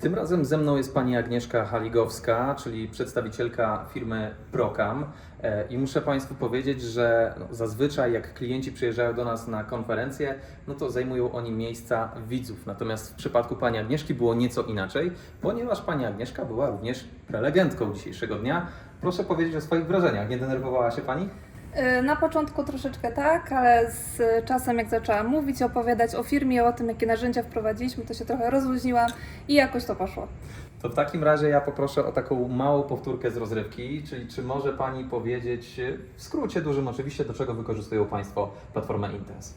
Tym razem ze mną jest pani Agnieszka Haligowska, czyli przedstawicielka firmy Procam. E, I muszę Państwu powiedzieć, że no, zazwyczaj jak klienci przyjeżdżają do nas na konferencję, no to zajmują oni miejsca widzów. Natomiast w przypadku pani Agnieszki było nieco inaczej, ponieważ pani Agnieszka była również prelegentką dzisiejszego dnia. Proszę powiedzieć o swoich wrażeniach. Nie denerwowała się pani? Y, Na początku troszeczkę tak, ale z czasem jak zaczęłam mówić, opowiadać o firmie, o tym jakie narzędzia wprowadziliśmy, to się trochę rozluźniłam i jakoś to poszło. To w takim razie ja poproszę o taką małą powtórkę z rozrywki, czyli czy może Pani powiedzieć, w skrócie dużym oczywiście, do czego wykorzystują Państwo platformę Intens?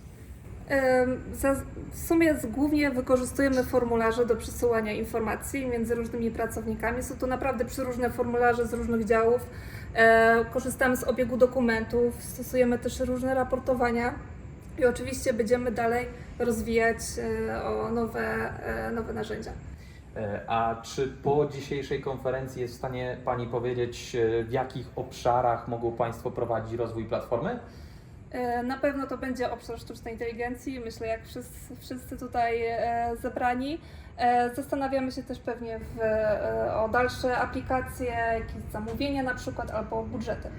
W sumie głównie wykorzystujemy formularze do przesyłania informacji między różnymi pracownikami. Są to naprawdę przeróżne formularze z różnych działów. E, Korzystamy z obiegu dokumentów, stosujemy też różne raportowania i oczywiście będziemy dalej rozwijać e, nowe, e, nowe narzędzia. A czy po dzisiejszej konferencji jest w stanie Pani powiedzieć, w jakich obszarach mogą Państwo prowadzić rozwój platformy? E, Na pewno to będzie obszar sztucznej inteligencji. Myślę, jak wszyscy, wszyscy tutaj e, zebrani. E, Zastanawiamy się też pewnie w, o dalsze aplikacje, jakieś zamówienia na przykład albo budżety.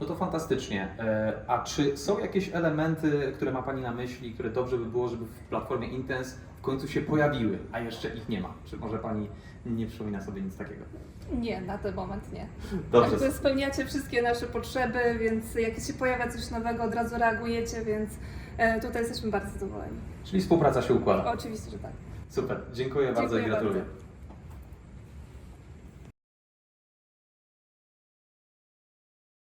No to fantastycznie. E, A czy są jakieś elementy, które ma Pani na myśli, które dobrze by było, żeby w platformie Intens w końcu się pojawiły, a jeszcze ich nie ma? Czy może Pani nie przypomina sobie nic takiego? Nie, na ten moment nie. Dobrze. Jakby spełniacie wszystkie nasze potrzeby, więc jak się pojawia coś nowego, od razu reagujecie, więc e, tutaj jesteśmy bardzo zadowoleni. Czyli współpraca się układa. Oczywiście, że tak. Super, dziękuję bardzo i Dziękuję gratuluję. bardzo.